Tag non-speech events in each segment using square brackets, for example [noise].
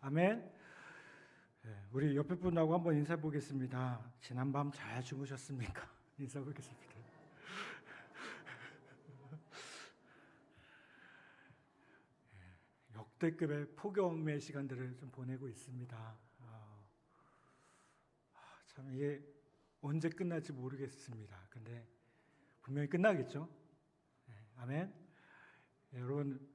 아멘. 예, 우리 옆에 분하고 한번 인사해 보겠습니다. 지난밤 잘 주무셨습니까? [laughs] 인사해 보겠습니다. 예, 역대급의 폭염의 시간들을 좀 보내고 있습니다. 아, 아, 참 이게 언제 끝날지 모르겠습니다. 근데 분명히 끝나겠죠. 예, 아멘. 예, 여러분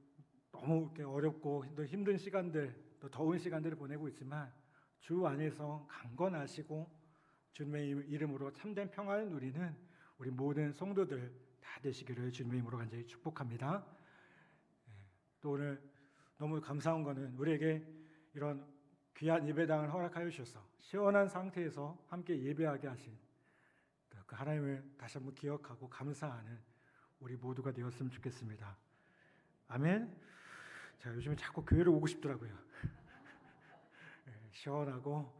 너무 어렵고 또 힘든 시간들, 또 더운 시간들을 보내고 있지만 주 안에서 강건하시고 주님의 이름으로 참된 평안을 누리는 우리 모든 성도들 다 되시기를 주님의 이름으로 간절히 축복합니다. 예, 또 오늘 너무 감사한 거는 우리에게 이런 귀한 예배당을 허락하여 주셔서 시원한 상태에서 함께 예배하게 하신 그 하나님을 다시 한번 기억하고 감사하는 우리 모두가 되었으면 좋겠습니다. 아멘. 자 요즘에 자꾸 교회를 오고 싶더라고요. [laughs] 예, 시원하고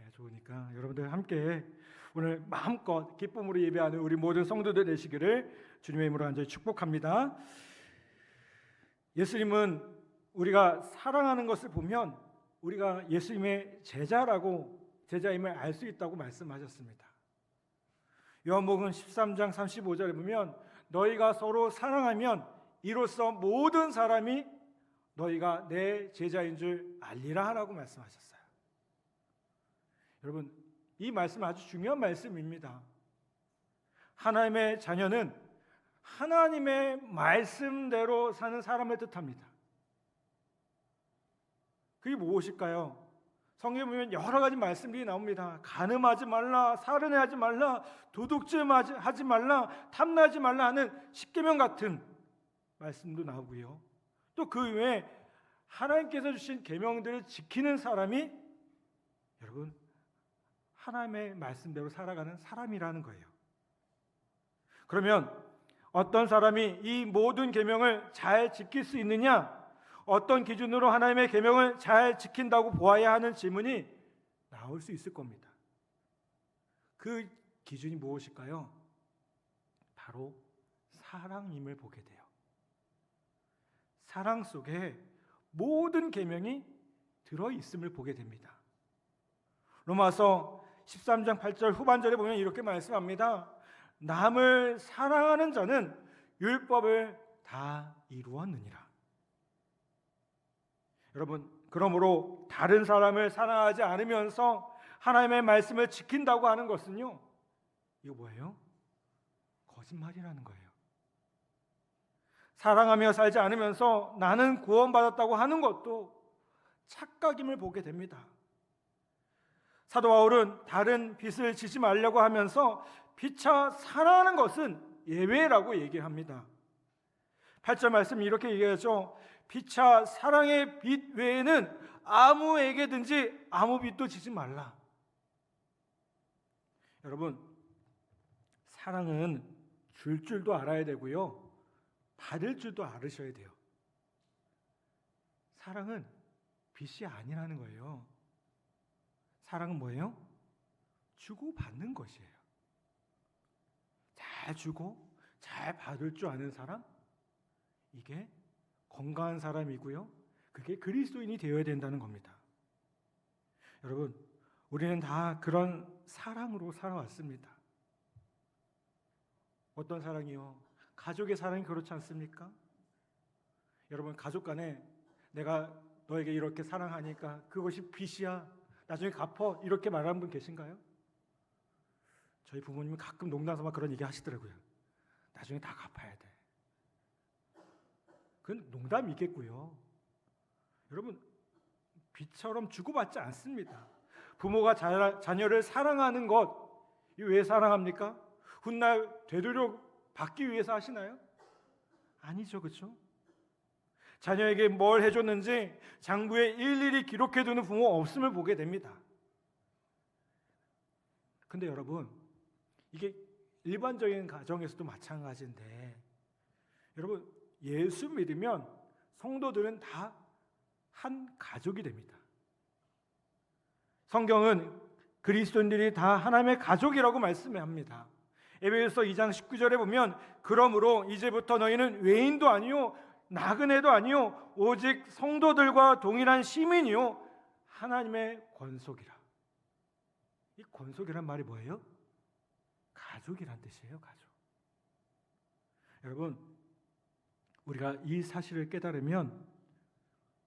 예, 좋으니까 여러분들 함께 오늘 마음껏 기쁨으로 예배하는 우리 모든 성도들 되시기를 주님의 이름으로 간절히 축복합니다. 예수님은 우리가 사랑하는 것을 보면 우리가 예수님의 제자라고 제자임을 알 수 있다고 말씀하셨습니다. 요한복음 13장 35절에 보면 너희가 서로 사랑하면 이로써 모든 사람이 너희가 내 제자인 줄 알리라 하라고 말씀하셨어요. 여러분, 이 말씀 아주 중요한 말씀입니다. 하나님의 자녀는 하나님의 말씀대로 사는 사람을 뜻합니다. 그게 무엇일까요? 성경에 보면 여러 가지 말씀들이 나옵니다. 간음하지 말라, 살인하지 말라, 도둑질 하지 말라, 탐나지 말라 하는 십계명 같은 말씀도 나오고요. 또 그 외에 하나님께서 주신 계명들을 지키는 사람이 여러분 하나님의 말씀대로 살아가는 사람이라는 거예요. 그러면 어떤 사람이 이 모든 계명을 잘 지킬 수 있느냐? 어떤 기준으로 하나님의 계명을 잘 지킨다고 보아야 하는 질문이 나올 수 있을 겁니다. 그 기준이 무엇일까요? 바로 사랑임을 보게 돼요. 사랑 속에 모든 계명이 들어 있음을 보게 됩니다. 로마서 13장 8절 후반절에 보면 이렇게 말씀합니다. 남을 사랑하는 자는 율법을 다 이루었느니라. 여러분, 그러므로 다른 사람을 사랑하지 않으면서 하나님의 말씀을 지킨다고 하는 것은요. 이거 뭐예요? 거짓말이라는 거예요. 사랑하며 살지 않으면서 나는 구원받았다고 하는 것도 착각임을 보게 됩니다. 사도 바울은 다른 빛을 지지 말려고 하면서 피차 사랑하는 것은 예외라고 얘기합니다. 8절 말씀 이렇게 얘기하죠. 피차 사랑의 빛 외에는 아무에게든지 아무 빛도 지지 말라. 여러분, 사랑은 줄 줄도 알아야 되고요. 받을 줄도 알으셔야 돼요. 사랑은 빛이 아니라는 거예요. 사랑은 뭐예요? 주고 받는 것이에요. 잘 주고 잘 받을 줄 아는 사람 이게 건강한 사람이고요. 그게 그리스도인이 되어야 된다는 겁니다. 여러분, 우리는 다 그런 사랑으로 살아왔습니다. 어떤 사랑이요? 가족의 사랑이 그렇지 않습니까? 여러분, 가족 간에 내가 너에게 이렇게 사랑하니까 그것이 빚이야. 나중에 갚어. 이렇게 말하는 분 계신가요? 저희 부모님은 가끔 농담 삼아 그런 얘기 하시더라고요. 나중에 다 갚아야 돼. 그건 농담이겠고요. 여러분, 빚처럼 주고받지 않습니다. 부모가 자, 자녀를 사랑하는 것, 이 왜 사랑합니까? 훗날 되도록 받기 위해서 하시나요? 아니죠, 그렇죠? 자녀에게 뭘 해줬는지 장부에 일일이 기록해두는 부모 없음을 보게 됩니다. 근데 여러분, 이게 일반적인 가정에서도 마찬가지인데, 여러분, 예수 믿으면 성도들은 다 한 가족이 됩니다. 성경은 그리스도인들이 다 하나님의 가족이라고 말씀합니다. 에베소서 2장 19절에 보면 그러므로 이제부터 너희는 외인도 아니요 나그네도 아니요 오직 성도들과 동일한 시민이요 하나님의 권속이라. 이 권속이란 말이 뭐예요? 가족이란 뜻이에요, 가족. 여러분, 우리가 이 사실을 깨달으면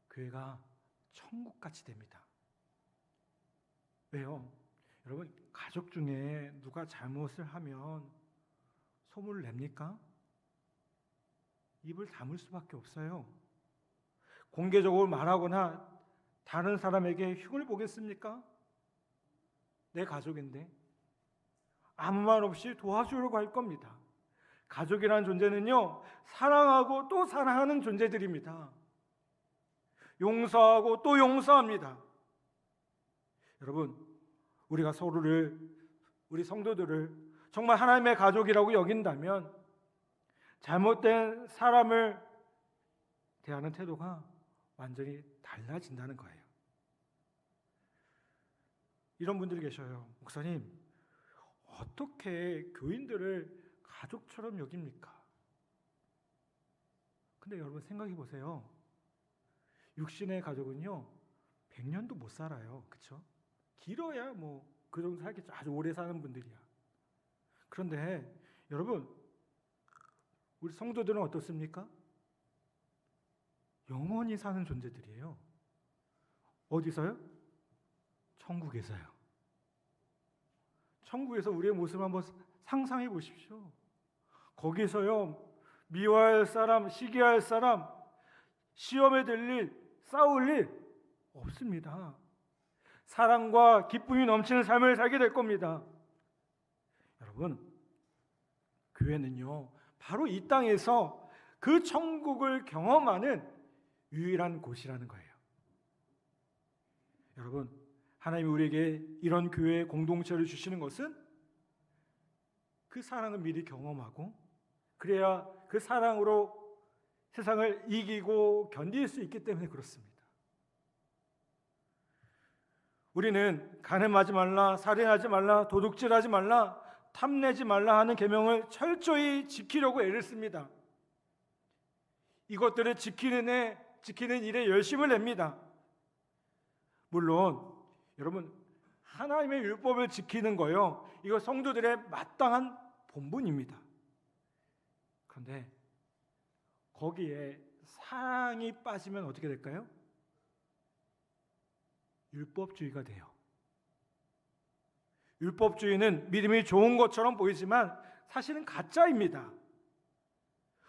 교회가 천국같이 됩니다. 왜요? 여러분, 가족 중에 누가 잘못을 하면 소문을 냅니까? 입을 다물 수밖에 없어요. 공개적으로 말하거나 다른 사람에게 흉을 보겠습니까? 내 가족인데 아무 말 없이 도와주려고 할 겁니다. 가족이라는 존재는요, 사랑하고 또 사랑하는 존재들입니다. 용서하고 또 용서합니다. 여러분, 우리가 서로를, 우리 성도들을 정말 하나님의 가족이라고 여긴다면 잘못된 사람을 대하는 태도가 완전히 달라진다는 거예요. 이런 분들이 계셔요. 목사님, 어떻게 교인들을 가족처럼 여깁니까? 근데 여러분 생각해 보세요. 육신의 가족은요, 100년도 못 살아요. 그쵸? 길어야 뭐, 그 정도 살겠죠. 아주 오래 사는 분들이야. 그런데 여러분, 우리 성도들은 어떻습니까? 영원히 사는 존재들이에요. 어디서요? 천국에서요. 천국에서 우리의 모습을 한번 상상해 보십시오. 거기서요, 미워할 사람, 시기할 사람, 시험에 들 일, 싸울 일 없습니다. 사랑과 기쁨이 넘치는 삶을 살게 될 겁니다. 여러분, 교회는요, 바로 이 땅에서 그 천국을 경험하는 유일한 곳이라는 거예요. 여러분, 하나님이 우리에게 이런 교회 공동체를 주시는 것은 그 사랑을 미리 경험하고 그래야 그 사랑으로 세상을 이기고 견딜 수 있기 때문에 그렇습니다. 우리는 간음하지 말라, 살인하지 말라, 도둑질하지 말라, 탐내지 말라 하는 계명을 철저히 지키려고 애를 씁니다. 이것들을 지키는 애, 지키는 일에 열심을 냅니다. 물론 여러분 하나님의 율법을 지키는 거요. 이거 성도들의 마땅한 본분입니다. 그런데 거기에 사랑이 빠지면 어떻게 될까요? 율법주의가 돼요. 율법주의는 믿음이 좋은 것처럼 보이지만 사실은 가짜입니다.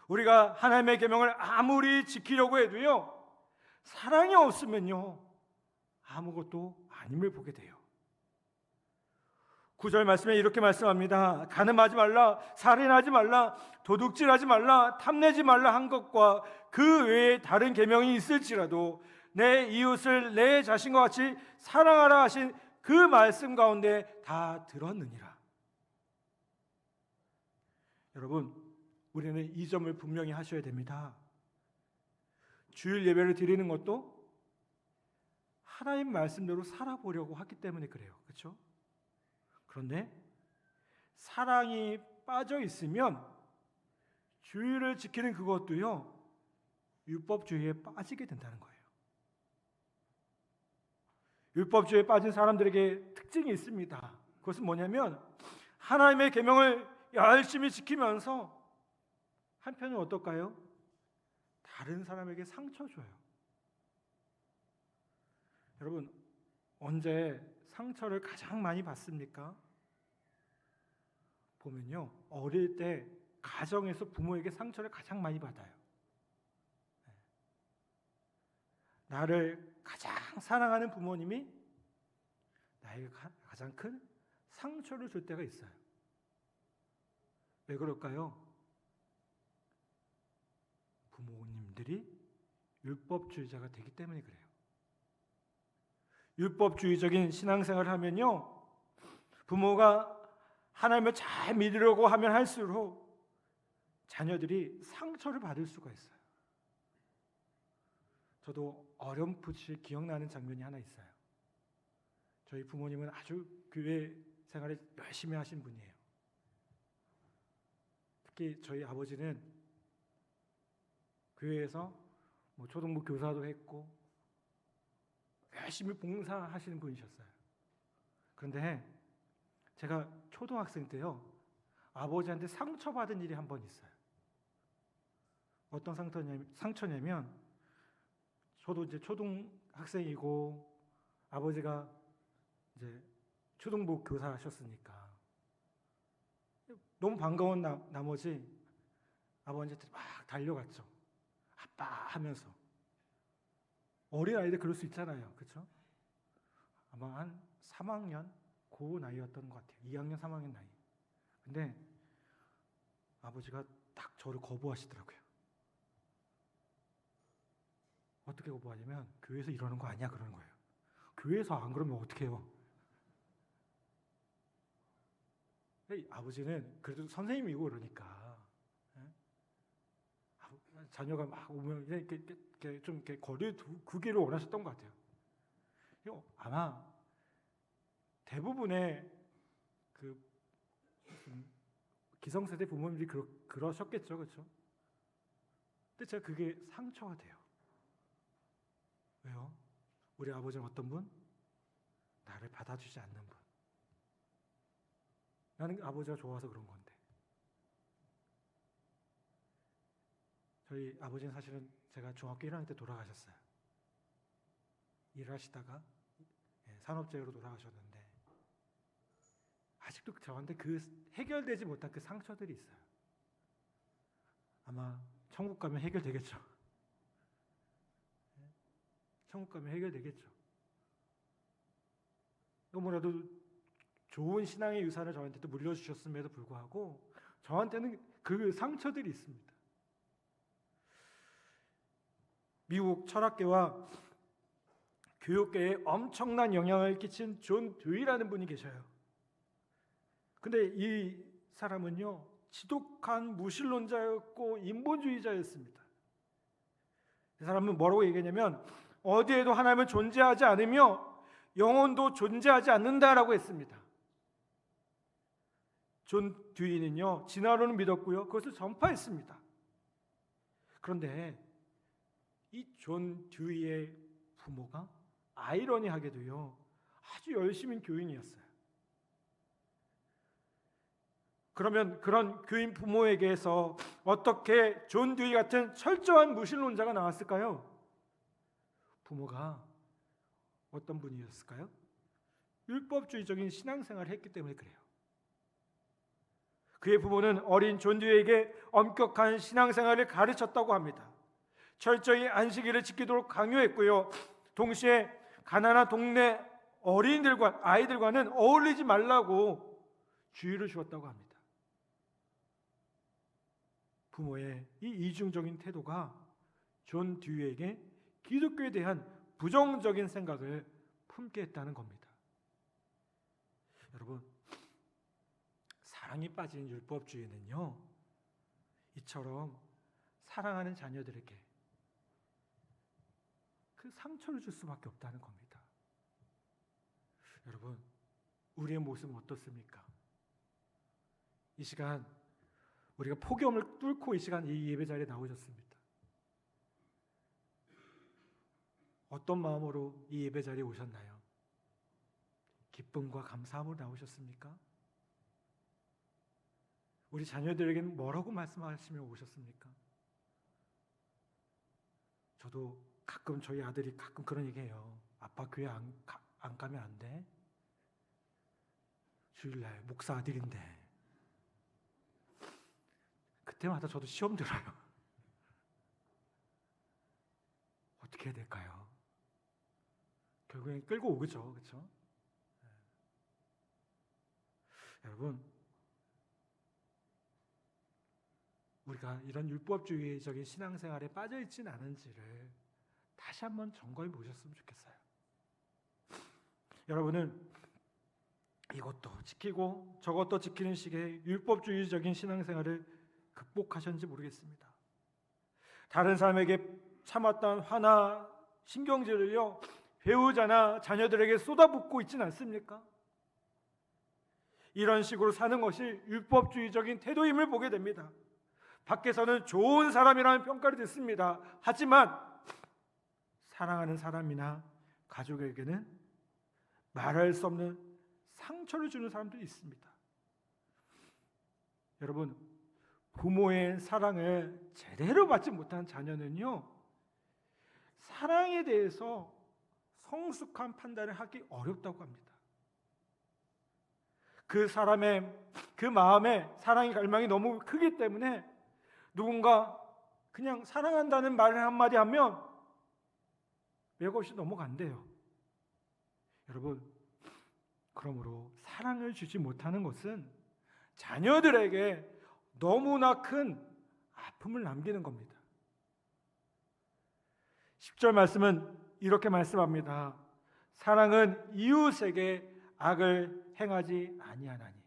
우리가 하나님의 계명을 아무리 지키려고 해도요. 사랑이 없으면요. 아무것도 아님을 보게 돼요. 구절 말씀에 이렇게 말씀합니다. 가늠하지 말라, 살인하지 말라, 도둑질하지 말라, 탐내지 말라 한 것과 그 외에 다른 계명이 있을지라도 내 이웃을 내 자신과 같이 사랑하라 하신 그 말씀 가운데 다 들었느니라. 여러분, 우리는 이 점을 분명히 하셔야 됩니다. 주일 예배를 드리는 것도 하나님 말씀대로 살아보려고 하기 때문에 그래요. 그렇죠? 그런데 사랑이 빠져 있으면 주의를 지키는 그것도요 율법주의에 빠지게 된다는 거예요. 율법주의에 빠진 사람들에게 특징이 있습니다. 그것은 뭐냐면 하나님의 계명을 열심히 지키면서 한편은 어떨까요? 다른 사람에게 상처 줘요. 여러분 언제 상처를 가장 많이 받습니까? 보면요 어릴 때 가정에서 부모에게 상처를 가장 많이 받아요. 네. 나를 가장 사랑하는 부모님이 나에게 가장 큰 상처를 줄 때가 있어요. 왜 그럴까요? 부모님들이 율법주의자가 되기 때문에 그래요. 율법주의적인 신앙생활을 하면요. 부모가 하나님을 잘 믿으려고 하면 할수록 자녀들이 상처를 받을 수가 있어요. 저도 어렴풋이 기억나는 장면이 하나 있어요. 저희 부모님은 아주 교회 생활을 열심히 하신 분이에요. 특히 저희 아버지는 교회에서 뭐 초등부 교사도 했고 열심히 봉사하시는 분이셨어요. 그런데 제가 초등학생 때요 아버지한테 상처받은 일이 한 번 있어요. 어떤 상처냐면, 상처냐면 저도 이제 초등학생이고 아버지가 이제 초등부 교사하셨으니까 너무 반가운 나, 나머지 아버지한테 막 달려갔죠. 아빠 하면서 어린 아이들 그럴 수 있잖아요, 그렇죠? 아마 한 3학년 그 나이였던 것 같아요. 2학년, 3학년 나이. 근데 아버지가 딱 저를 거부하시더라고요. 어떻게 거부하냐면 교회에서 이러는 거 아니야 그러는 거예요. 교회에서 안 그러면 어떻게 해요? 아버지는 그래도 선생님이고 그러니까 자녀가 막 오면 이렇게, 이렇게, 좀 이렇게 거리 두- 두기를 원하셨던 것 같아요. 아마 대부분의 그좀 기성세대 부모님들이 그러, 그러셨겠죠, 그렇죠? 근데 제가 그게 상처가 돼요. 왜요? 우리 아버지는 어떤 분? 나를 받아주지 않는 분. 나는 아버지가 좋아서 그런 건데. 저희 아버지는 사실은 제가 중학교 1학년 때 돌아가셨어요. 일하시다가 예, 산업재해로 돌아가셨는데 아직도 저한테 그 해결되지 못한 그 상처들이 있어요. 아마 천국 가면 해결되겠죠. 예? 천국 가면 해결되겠죠. 너무나도 좋은 신앙의 유산을 저한테 또 물려주셨음에도 불구하고 저한테는 그 상처들이 있습니다. 미국 철학계와 교육계에 엄청난 영향을 끼친 존 듀이라는 분이 계셔요. 근데 이 사람은요 지독한 무신론자였고 인본주의자였습니다. 이 사람은 뭐라고 얘기했냐면 어디에도 하나님은 존재하지 않으며 영혼도 존재하지 않는다라고 했습니다. 존 듀이는요 진화론을 믿었고요 그것을 전파했습니다. 그런데 이 존 듀이의 부모가 아이러니하게도요 아주 열심인 교인이었어요. 그러면 그런 교인 부모에게서 어떻게 존 듀이 같은 철저한 무신론자가 나왔을까요? 부모가 어떤 분이었을까요? 율법주의적인 신앙생활을 했기 때문에 그래요. 그의 부모는 어린 존 듀이에게 엄격한 신앙생활을 가르쳤다고 합니다. 철저히 안식일을 지키도록 강요했고요. 동시에 가난한 동네 어린이들과 아이들과는 어울리지 말라고 주의를 주었다고 합니다. 부모의 이 이중적인 태도가 존 듀에게 기독교에 대한 부정적인 생각을 품게 했다는 겁니다. 여러분, 사랑이 빠진 율법주의는요, 이처럼 사랑하는 자녀들에게 그 상처를 줄 수밖에 없다는 겁니다. 여러분, 우리의 모습은 어떻습니까? 이 시간 우리가 폭염을 뚫고 이 시간 이 예배 자리에 나오셨습니다. 어떤 마음으로 이 예배 자리에 오셨나요? 기쁨과 감사함으로 나오셨습니까? 우리 자녀들에게는 뭐라고 말씀하시며 오셨습니까? 저도 가끔 저희 아들이 가끔 그런 얘기해요. 아빠 교회 안, 가, 안 가면 안 돼? 주일날 목사 아들인데 그때마다 저도 시험 들어요. [laughs] 어떻게 해야 될까요? 결국엔 끌고 오겠죠, 그렇죠? 여러분, 우리가 이런 율법주의적인 신앙생활에 빠져 있진 않은지를 다시 한번 점검해 보셨으면 좋겠어요. 여러분은 이것도 지키고 저것도 지키는 식의 율법주의적인 신앙생활을 극복하셨는지 모르겠습니다. 다른 사람에게 참았던 화나 신경질을요 배우자나 자녀들에게 쏟아붓고 있지는 않습니까? 이런 식으로 사는 것이 율법주의적인 태도임을 보게 됩니다. 밖에서는 좋은 사람이라는 평가를 듣습니다. 하지만 사랑하는 사람이나 가족에게는 말할 수 없는 상처를 주는 사람들이 있습니다. 여러분, 부모의 사랑을 제대로 받지 못한 자녀는요, 사랑에 대해서 성숙한 판단을 하기 어렵다고 합니다. 그 사람의 그 마음에 사랑의 갈망이 너무 크기 때문에 누군가 그냥 사랑한다는 말을 한마디 하면 맥없이 넘어간대요. 여러분, 그러므로 사랑을 주지 못하는 것은 자녀들에게 너무나 큰 아픔을 남기는 겁니다. 10절 말씀은 이렇게 말씀합니다. 사랑은 이웃에게 악을 행하지 아니하나니.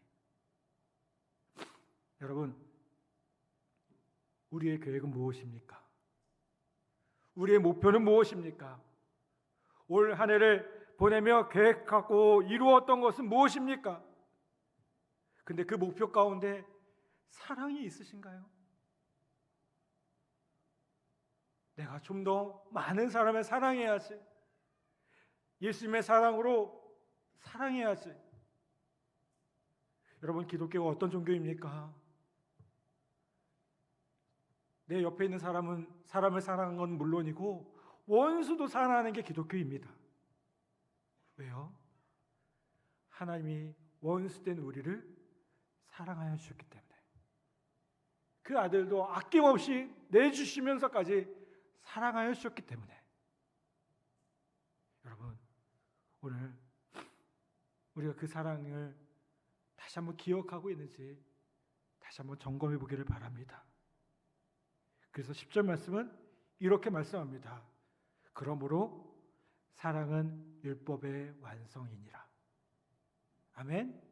여러분, 우리의 계획은 무엇입니까? 우리의 목표는 무엇입니까? 올 한 해를 보내며 계획하고 이루었던 것은 무엇입니까? 근데 그 목표 가운데 사랑이 있으신가요? 내가 좀 더 많은 사람을 사랑해야지. 예수님의 사랑으로 사랑해야지. 여러분, 기독교가 어떤 종교입니까? 내 옆에 있는 사람은 사람을 사랑하는 건 물론이고 원수도 사랑하는 게 기독교입니다. 왜요? 하나님이 원수된 우리를 사랑하여 주셨기 때문에 그 아들도 아낌없이 내주시면서까지 사랑하여 주셨기 때문에 여러분 오늘 우리가 그 사랑을 다시 한번 기억하고 있는지 다시 한번 점검해 보기를 바랍니다. 그래서 10절 말씀은 이렇게 말씀합니다. 그러므로 사랑은 율법의 완성이니라. 아멘.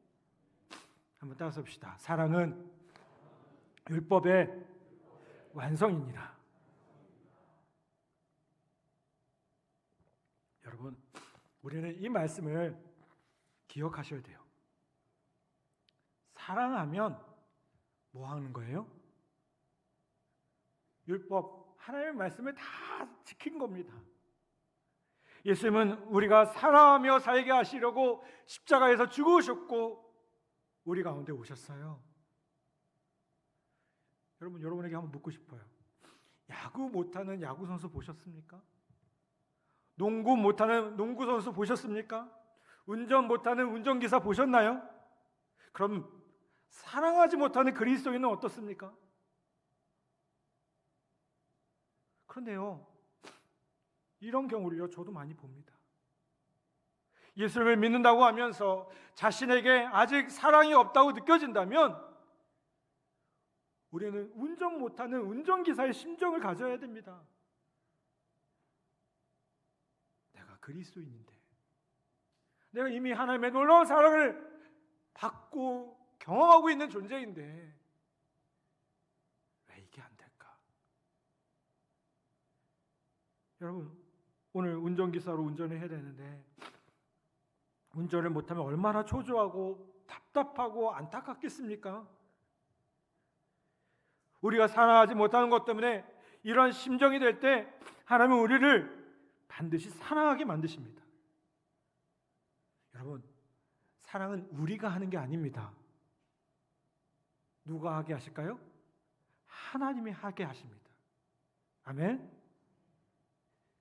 한번 따라서 봅시다. 사랑은 율법의 완성이니라. 여러분, 우리는 이 말씀을 기억하셔야 돼요. 사랑하면 뭐 하는 거예요? 율법, 하나님의 말씀을 다 지킨 겁니다. 예수님은 우리가 사랑하며 살게 하시려고 십자가에서 죽으셨고 우리 가운데 오셨어요. 여러분 여러분에게 한번 묻고 싶어요. 야구 못하는 야구 선수 보셨습니까? 농구 못하는 농구 선수 보셨습니까? 운전 못하는 운전기사 보셨나요? 그럼 사랑하지 못하는 그리스도인은 어떻습니까? 그런데요, 이런 경우를요, 저도 많이 봅니다. 예수님을 믿는다고 하면서 자신에게 아직 사랑이 없다고 느껴진다면 우리는 운전 못하는 운전기사의 심정을 가져야 됩니다. 내가 그리스도인인데, 내가 이미 하나님의 놀라운 사랑을 받고 경험하고 있는 존재인데, 왜 이게 안 될까? 여러분, 오늘 운전기사로 운전을 해야 되는데, 운전을 못하면 얼마나 초조하고 답답하고 안타깝겠습니까? 우리가 사랑하지 못하는 것 때문에 이런 심정이 될 때 하나님은 우리를 반드시 사랑하게 만드십니다. 여러분, 사랑은 우리가 하는 게 아닙니다. 누가 하게 하실까요? 하나님이 하게 하십니다. 아멘.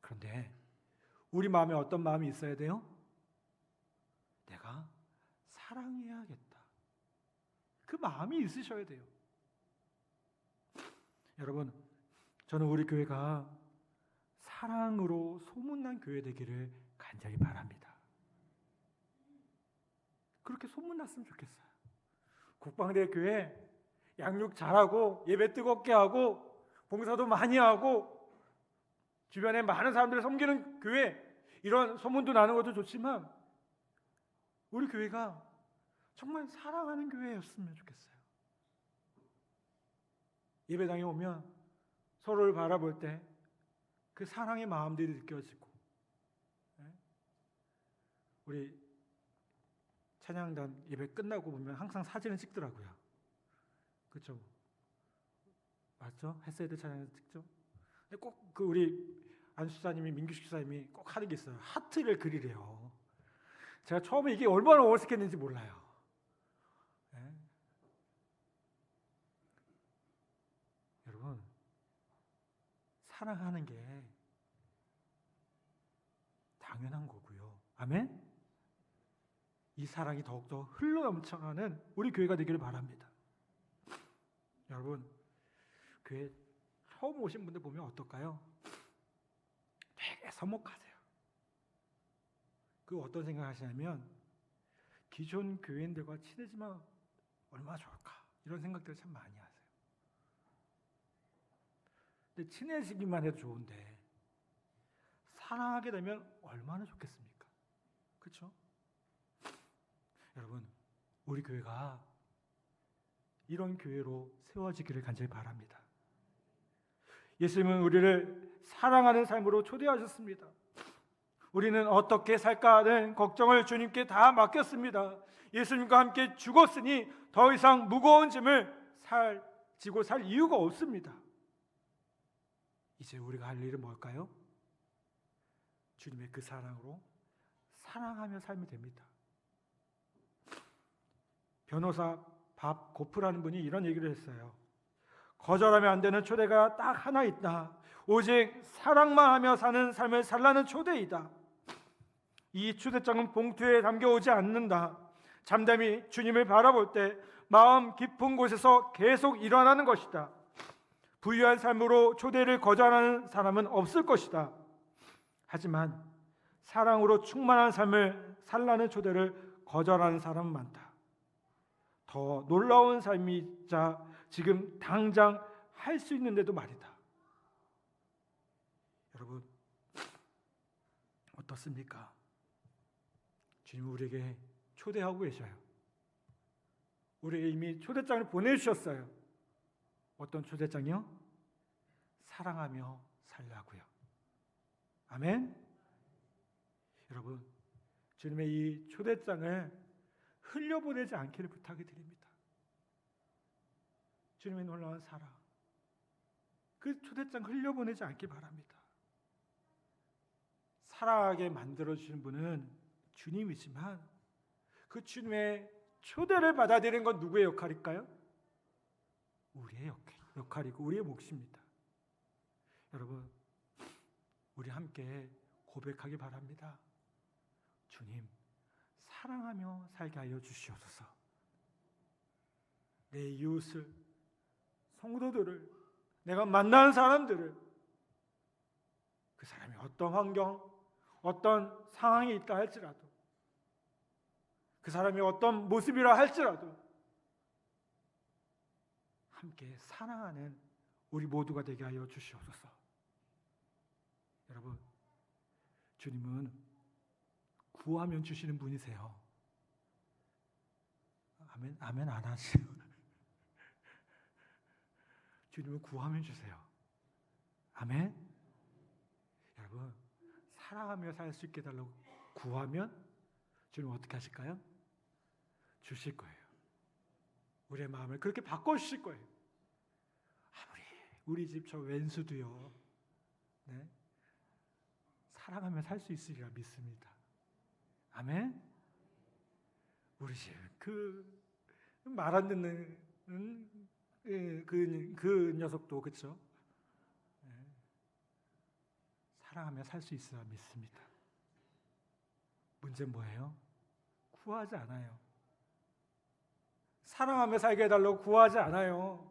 그런데 우리 마음에 어떤 마음이 있어야 돼요? 내가 사랑해야겠다. 그 마음이 있으셔야 돼요. 여러분, 저는 우리 교회가 사랑으로 소문난 교회 되기를 간절히 바랍니다. 그렇게 소문났으면 좋겠어요. 국방대 교회 양육 잘하고 예배 뜨겁게 하고 봉사도 많이 하고 주변에 많은 사람들을 섬기는 교회 이런 소문도 나는 것도 좋지만 우리 교회가 정말 사랑하는 교회였으면 좋겠어요. 예배당에 오면 서로를 바라볼 때 그 사랑의 마음들이 느껴지고 예? 우리 찬양단 예배 끝나고 보면 항상 사진을 찍더라고요. 그렇죠? 맞죠? 햇세드 찬양 찍죠? 꼭그 우리 안수사님이 민규식 사님이 꼭 하는 게 있어요. 하트를 그리래요. 제가 처음에 이게 얼마나 어색했는지 몰라요. 예? 여러분 사랑하는 게 당연한 거고요. 아멘. 이 사랑이 더욱더 흘러 넘쳐나는 우리 교회가 되기를 바랍니다. 여러분 교회 처음 오신 분들 보면 어떨까요? 되게 서먹하세요. 그 어떤 생각 하시냐면 기존 교인들과 친해지면 얼마나 좋을까 이런 생각들을 참 많이 하세요. 근데 친해지기만 해도 좋은데 사랑하게 되면 얼마나 좋겠습니까? 그렇죠? 여러분 우리 교회가 이런 교회로 세워지기를 간절히 바랍니다. 예수님은 우리를 사랑하는 삶으로 초대하셨습니다. 우리는 어떻게 살까 하는 걱정을 주님께 다 맡겼습니다. 예수님과 함께 죽었으니 더 이상 무거운 짐을 살 지고 살 이유가 없습니다. 이제 우리가 할 일은 뭘까요? 주님의 그 사랑으로 사랑하며 살면 됩니다. 변호사 밥 고프라는 분이 이런 얘기를 했어요. 거절하면 안 되는 초대가 딱 하나 있다. 오직 사랑만 하며 사는 삶을 살라는 초대이다. 이 초대장은 봉투에 담겨오지 않는다. 잠잠히 주님을 바라볼 때 마음 깊은 곳에서 계속 일어나는 것이다. 부유한 삶으로 초대를 거절하는 사람은 없을 것이다. 하지만 사랑으로 충만한 삶을 살라는 초대를 거절하는 사람은 많다. 더 놀라운 삶이자 지금 당장 할 수 있는데도 말이다. 여러분 어떻습니까? 주님 우리에게 초대하고 계셔요. 우리에게 이미 초대장을 보내주셨어요. 어떤 초대장이요? 사랑하며 살라고요. 아멘. 여러분 주님의 이 초대장을 흘려보내지 않기를 부탁해 드립니다. 주님의 놀라운 사랑. 그 초대장 흘려보내지 않기 바랍니다. 사랑하게 만들어 주신 분은 주님이지만 그 주님의 초대를 받아들이는 건 누구의 역할일까요? 우리의 역할, 역할이고 우리의 몫입니다. 여러분, 우리 함께 고백하기 바랍니다. 주님, 사랑하며 살게 하여 주시옵소서. 내 이웃을, 성도들을, 내가 만나는 사람들을, 그 사람이 어떤 환경, 어떤 상황에 있다 할지라도, 그 사람이 어떤 모습이라 할지라도, 함께 사랑하는 우리 모두가 되게 하여 주시옵소서. 여러분, 주님은 구하면 주시는 분이세요. 아멘, 아멘 안 하세요. [laughs] 주님은 구하면 주세요. 아멘. 여러분, 사랑하며 살 수 있게 달라고 구하면 주님 어떻게 하실까요? 주실 거예요. 우리의 마음을 그렇게 바꿔 주실 거예요. 아무리 우리 집 저 왼수도요. 네? 사랑하며 살 수 있으리라 믿습니다. 아멘. 우리 집그 말 안 듣는 음, 그, 그, 그 녀석도 그렇죠. 사랑하며 살 수 있어야 믿습니다. 문제는 뭐예요? 구하지 않아요. 사랑하며 살게 해달라고 구하지 않아요.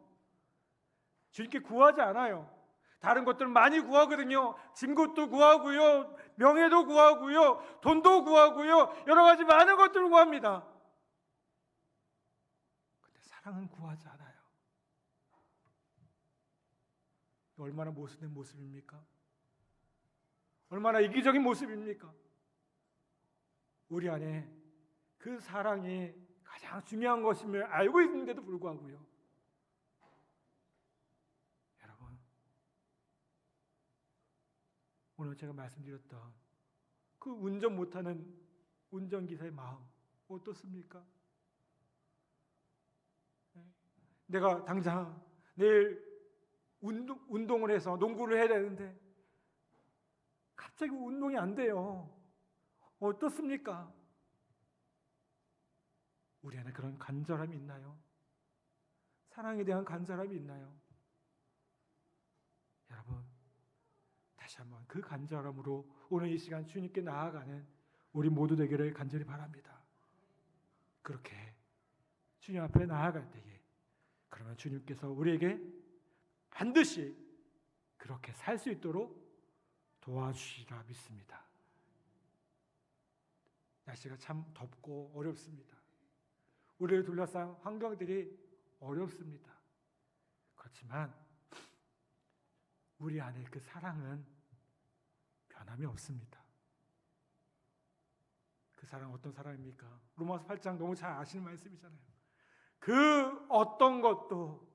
주님께 구하지 않아요. 다른 것들 많이 구하거든요. 짐것도 구하고요. 명예도 구하고요. 돈도 구하고요. 여러 가지 많은 것들을 구합니다. 근데 사랑은 구하지 않아요. 얼마나 모순된 모습입니까? 얼마나 이기적인 모습입니까? 우리 안에 그 사랑이 가장 중요한 것임을 알고 있는데도 불구하고요. 여러분, 오늘 제가 말씀드렸던 그 운전 못하는 운전기사의 마음 어떻습니까? 내가 당장 내일 운동, 운동을 해서 농구를 해야 되는데 갑자기 운동이 안 돼요. 어떻습니까? 우리 안에 그런 간절함이 있나요? 사랑에 대한 간절함이 있나요? 여러분, 다시 한번 그 간절함으로 오늘 이 시간 주님께 나아가는 우리 모두 되기를 간절히 바랍니다. 그렇게 주님 앞에 나아갈 때에 그러면 주님께서 우리에게 반드시 그렇게 살 수 있도록 도와주시리라 믿습니다. 날씨가 참 덥고 어렵습니다. 우리를 둘러싼 환경들이 어렵습니다. 그렇지만 우리 안에 그 사랑은 변함이 없습니다. 그 사랑 어떤 사랑입니까? 로마서 8장 너무 잘 아시는 말씀이잖아요. 그 어떤 것도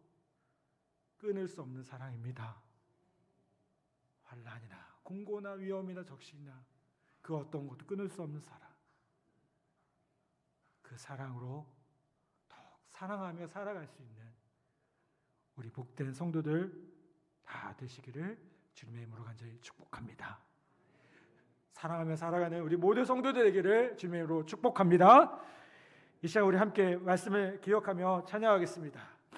끊을 수 없는 사랑입니다. 환란이나 공고나 위험이나 적신이나 그 어떤 것도 끊을 수 없는 사랑. 그 사랑으로 더욱 사랑하며 살아갈 수 있는 우리 복된 성도들 다 되시기를 주님의 이름으로 간절히 축복합니다. 사랑하며 살아가는 우리 모든 성도들 되기를 주님의 이름으로 축복합니다. 이 시간 우리 함께 말씀을 기억하며 찬양하겠습니다.